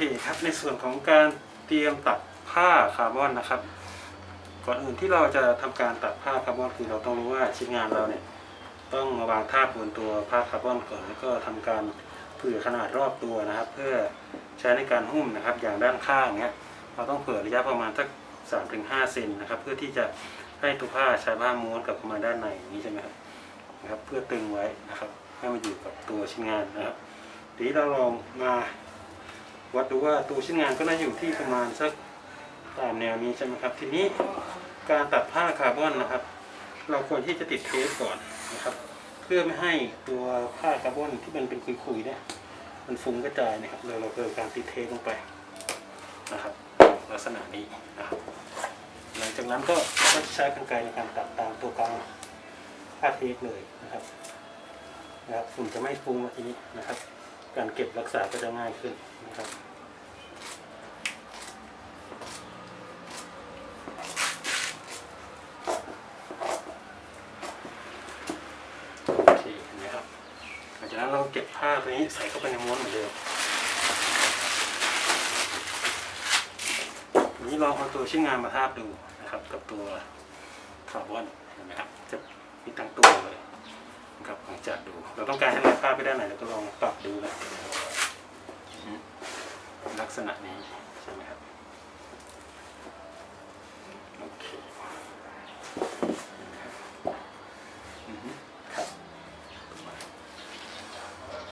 เคครับในส่วนของการเตรียมตัดผ้าคาร์บอนนะครับ ก่อนอื่นที่เราจะทำการตัดผ้าคาร์บอนคือเราต้องรู้ว่าชิ้นงานเราเนี่ยต้องมาวางทาบบนตัวผ้าคาร์บอนก่อนแล้วก็ทำการเผื่อขนาดรอบตัวนะครับ เพื่อใช้ในการหุ้มนะครับ อย่างด้านข้างเนี้ยเราต้องเผื่อระยะประมาณสักสามถึงห้าเซนนะครับ เพื่อที่จะให้ตัวผ้าใช้ผ้าม้วนกลับเข้ามาด้านในอย่างนี้ใช่ไหมครับนะครับ เพื่อตึงไว้นะครับ ให้มันอยู่กับตัวชิ้นงานนะครับทีนี้เราลองมา วัดดูว่าตัวชิ้นงานก็น่าอยู่ที่ประมาณสักตามแนวนี้ใช่ไหมครับ ทีนี้การตัดผ้าคาร์บอนนะครับ เราควรที่จะติดเทปก่อนนะครับ เพื่อไม่ให้ตัวผ้าคาร์บอนที่มันเป็นคุยๆเนี่ยมันฟุ้งกระจายนะครับเราเราเกิดการติดเทปลงไปนะครับ ลักษณะนี้นะครับหลังจากนั้นก็ก็ใช้กรรไกรในการตัดตามตัวกลางผ้าเทปเลยนะครับนะครับฝุ่นจะไม่ฟุ้งมาทีนี้นะครับ การเก็บรักษาก็จะง่ายขึ้นนะครับโอเคเห็นไหมครับหลังจากนั้นเราเก็บผ้าตัวนี้ใส่เข้าไปในม้วนเหมือนเดิมนี้ลองเอาตัวชิ้นงานมาทาบดูนะครับ กับตัวคาร์บอนเห็นไหมครับจะมีตั้งตัวเลยนะครับลองจัดดู เราต้องการให้ลายผ้าไปด้านไหนเราก็ลองปรับดูนะลักษณะนี้ใช่ไหมครับ